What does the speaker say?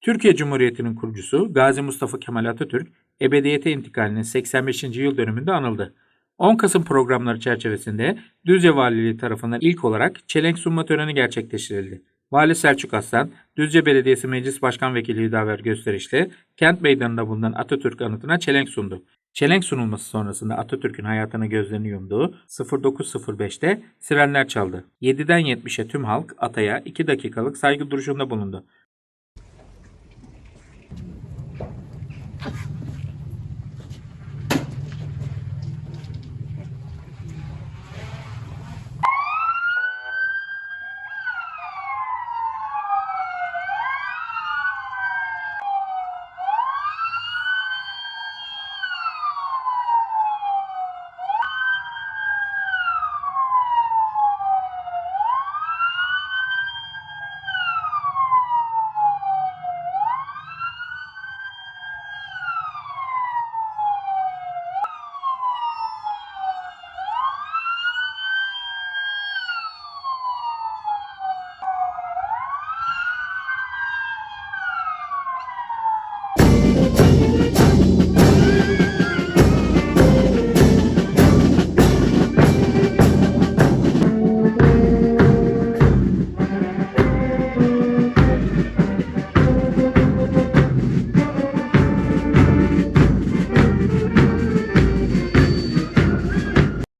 Türkiye Cumhuriyeti'nin kurucusu Gazi Mustafa Kemal Atatürk ebediyete intikalinin 85. yıl dönümünde anıldı. 10 Kasım programları çerçevesinde Düzce Valiliği tarafından ilk olarak çelenk sunma töreni gerçekleştirildi. Vali Selçuk Aslan, Düzce Belediyesi Meclis Başkan Vekili Hüdaver Gösteriş'te kent meydanında bulunan Atatürk anıtına çelenk sundu. Çelenk sunulması sonrasında Atatürk'ün hayatına gözlerini yumduğu 09.05'te sirenler çaldı. 7'den 70'e tüm halk Atay'a 2 dakikalık saygı duruşunda bulundu.